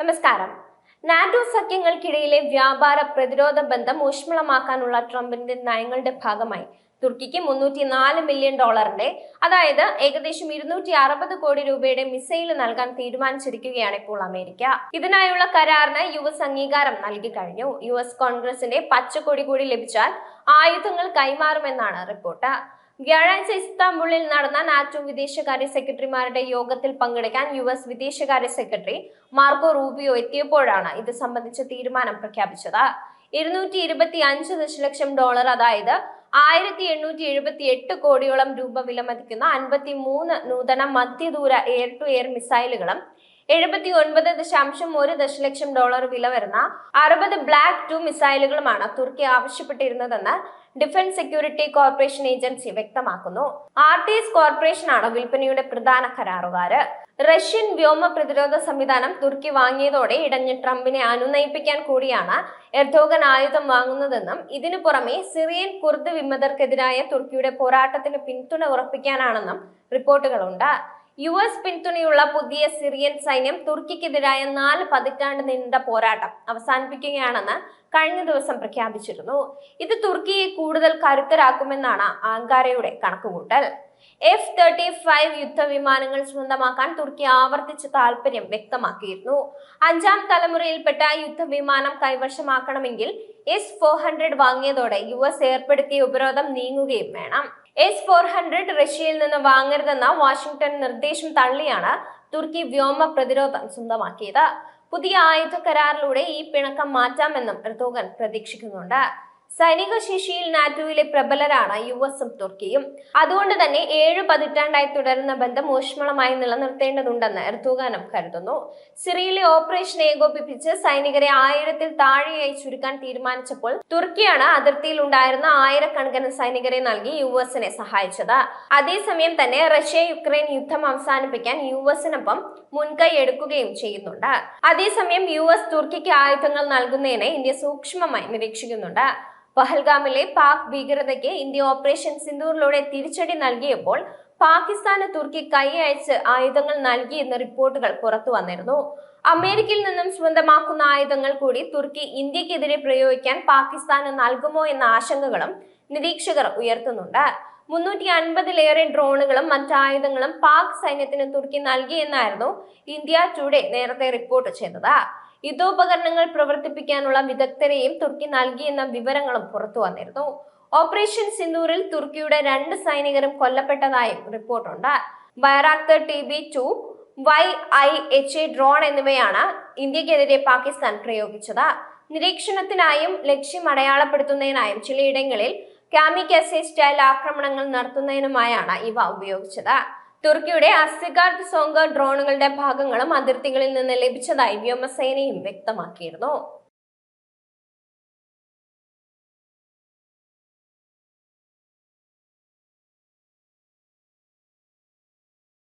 നമസ്കാരം. നാറ്റോ സഖ്യങ്ങൾക്കിടയിലെ വ്യാപാര പ്രതിരോധ ബന്ധം ഊഷ്മളമാക്കാനുള്ള ട്രംപിന്റെ നയങ്ങളുടെ ഭാഗമായി. തുർക്കിക്ക് മുന്നൂറ്റി നാല് മില്യൺ ഡോളറിന്റെ അതായത് ഏകദേശം ഇരുന്നൂറ്റി അറുപത് കോടി രൂപയുടെ മിസൈൽ നൽകാൻ തീരുമാനിച്ചിരിക്കുകയാണ് ഇപ്പോൾ അമേരിക്ക. ഇതിനായുള്ള കരാറിന് യു എസ് അംഗീകാരം നൽകി കഴിഞ്ഞു. യു എസ് കോൺഗ്രസിന്റെ പച്ചക്കൊടി കൂടി ലഭിച്ചാൽ ആയുധങ്ങൾ കൈമാറുമെന്നാണ് റിപ്പോർട്ട്. വ്യാഴാഴ്ച ഇസ്താംബുളിൽ നടന്ന നാറ്റോ വിദേശകാര്യ സെക്രട്ടറിമാരുടെ യോഗത്തിൽ പങ്കെടുക്കാൻ യു എസ് വിദേശകാര്യ സെക്രട്ടറി മാർക്കോ റൂബിയോ എത്തിയപ്പോഴാണ് ഇത് സംബന്ധിച്ച തീരുമാനം പ്രഖ്യാപിച്ചത്. ഇരുന്നൂറ്റി ഇരുപത്തി അഞ്ച് ദശലക്ഷം ഡോളർ അതായത് ആയിരത്തി എണ്ണൂറ്റി എഴുപത്തി എട്ട് കോടിയോളം രൂപ വിലമതിക്കുന്ന അൻപത്തി മൂന്ന് നൂതന മധ്യദൂര എയർ ടു എയർ മിസൈലുകളും എഴുപത്തി ഒൻപത് ദശാംശം ഒരു ദശലക്ഷം ഡോളർ വില വരുന്ന അറുപത് ബ്ലാക്ക് ടു മിസൈലുകളുമാണ് തുർക്കി ആവശ്യപ്പെട്ടിരുന്നതെന്ന് ഡിഫൻസ് സെക്യൂരിറ്റി കോർപ്പറേഷൻ ഏജൻസി വ്യക്തമാക്കുന്നു. ആർ ടി എസ് കോർപ്പറേഷനാണ് വിൽപ്പനയുടെ പ്രധാന കരാറുകാര് റഷ്യൻ വ്യോമ പ്രതിരോധ സംവിധാനം തുർക്കി വാങ്ങിയതോടെ ഇടഞ്ഞ് ട്രംപിനെ അനുനയിപ്പിക്കാൻ കൂടിയാണ് എർദോഗൻ ആയുധം വാങ്ങുന്നതെന്നും ഇതിനു പുറമെ സിറിയൻ കുർദ് വിമതർക്കെതിരായ തുർക്കിയുടെ പോരാട്ടത്തിന് പിന്തുണ ഉറപ്പിക്കാനാണെന്നും റിപ്പോർട്ടുകളുണ്ട്. യു എസ് പിന്തുണയുള്ള പുതിയ സിറിയൻ സൈന്യം തുർക്കിക്കെതിരായ നാല് പതിറ്റാണ്ട് നീണ്ട പോരാട്ടം അവസാനിപ്പിക്കുകയാണെന്ന് കഴിഞ്ഞ ദിവസം പ്രഖ്യാപിച്ചിരുന്നു. ഇത് തുർക്കിയെ കൂടുതൽ കരുത്തരാക്കുമെന്നാണ് ആങ്കാരയുടെ കണക്കുകൂട്ടൽ. എഫ് തേർട്ടി ഫൈവ് യുദ്ധവിമാനങ്ങൾ സ്വന്തമാക്കാൻ തുർക്കി ആവർത്തിച്ച് താൽപര്യം വ്യക്തമാക്കിയിരുന്നു. അഞ്ചാം തലമുറയിൽപ്പെട്ട യുദ്ധവിമാനം കൈവശമാക്കണമെങ്കിൽ എസ് ഫോർ ഹൺഡ്രഡ് വാങ്ങിയതോടെ യു എസ് ഏർപ്പെടുത്തിയ ഉപരോധം നീങ്ങുകയും വേണം. എസ് ഫോർ ഹൺഡ്രഡ് റഷ്യയിൽ നിന്ന് വാങ്ങരുതെന്ന വാഷിംഗ്ടൺ നിർദ്ദേശം തള്ളിയാണ് തുർക്കി വ്യോമ പ്രതിരോധം സ്വന്തമാക്കിയത്. പുതിയ ആയുധ കരാറിലൂടെ ഈ പിണക്കം മാറ്റാമെന്നും എർദോഗൻ പ്രതീക്ഷിക്കുന്നുണ്ട്. സൈനിക ശേഷിയിൽ നാറ്റോയിലെ പ്രബലരാണ് യു എസും തുർക്കിയും. അതുകൊണ്ട് തന്നെ ഏഴ് പതിറ്റാണ്ടായി തുടരുന്ന ബന്ധം ഊഷ്മളമായി നിലനിർത്തേണ്ടതുണ്ടെന്ന് എർദോഗാനും കരുതുന്നു. സിറിയയിലെ ഓപ്പറേഷൻ ഏകോപിപ്പിച്ച് സൈനികരെ ആയിരത്തിൽ താഴെയായി ചുരുക്കാൻ തീരുമാനിച്ചപ്പോൾ തുർക്കിയാണ് അതിർത്തിയിൽ ഉണ്ടായിരുന്ന ആയിരക്കണക്കിന് സൈനികരെ നൽകി യു എസിനെ സഹായിച്ചത്. അതേസമയം തന്നെ റഷ്യ യുക്രൈൻ യുദ്ധം അവസാനിപ്പിക്കാൻ യു എസിനൊപ്പം മുൻകൈ എടുക്കുകയും ചെയ്യുന്നുണ്ട്. അതേസമയം യു എസ് തുർക്കിക്ക് ആയുധങ്ങൾ നൽകുന്നതിനെ ഇന്ത്യ സൂക്ഷ്മമായി നിരീക്ഷിക്കുന്നുണ്ട്. പഹൽഗാമിലെ പാക് ഭീകരതയ്ക്ക് ഇന്ത്യ ഓപ്പറേഷൻ സിന്ദൂറിലൂടെ തിരിച്ചടി നൽകിയപ്പോൾ പാകിസ്ഥാന് തുർക്കി കൈ അയച്ച് ആയുധങ്ങൾ നൽകിയെന്ന റിപ്പോർട്ടുകൾ പുറത്തു വന്നിരുന്നു. അമേരിക്കയിൽ നിന്നും സ്വന്തമാക്കുന്ന ആയുധങ്ങൾ കൂടി തുർക്കി ഇന്ത്യക്കെതിരെ പ്രയോഗിക്കാൻ പാകിസ്ഥാന് നൽകുമോ എന്ന ആശങ്കകളും നിരീക്ഷകർ ഉയർത്തുന്നുണ്ട്. മുന്നൂറ്റി അൻപതിലേറെ ഡ്രോണുകളും മറ്റായുധങ്ങളും പാക് സൈന്യത്തിന് തുർക്കി നൽകിയെന്നായിരുന്നു ഇന്ത്യ ടുഡേ നേരത്തെ റിപ്പോർട്ട് ചെയ്തത്. യുദ്ധോപകരണങ്ങൾ പ്രവർത്തിപ്പിക്കാനുള്ള വിദഗ്ധരെയും തുർക്കി നൽകിയെന്ന വിവരങ്ങളും പുറത്തു വന്നിരുന്നു. ഓപ്പറേഷൻ സിന്ദൂറിൽ തുർക്കിയുടെ രണ്ട് സൈനികരും കൊല്ലപ്പെട്ടതായും റിപ്പോർട്ടുണ്ട്. Bayraktar T B two Y I H A drone എന്നിവയാണ് ഇന്ത്യക്കെതിരെ പാകിസ്ഥാൻ പ്രയോഗിച്ചത്. നിരീക്ഷണത്തിനായും ലക്ഷ്യം അടയാളപ്പെടുത്തുന്നതിനായും ചിലയിടങ്ങളിൽ കാമിക്കസെ സ്റ്റൈൽ ആക്രമണങ്ങൾ നടത്തുന്നതിനുമായാണ് ഇവ ഉപയോഗിച്ചത്. തുർക്കിയുടെ അസിഗാർഡ് സോങ്ക ഡ്രോണുകളുടെ ഭാഗങ്ങളും അതിർത്തികളിൽ നിന്ന് ലഭിച്ചതായി വ്യോമസേനയും വ്യക്തമാക്കിയിരുന്നു.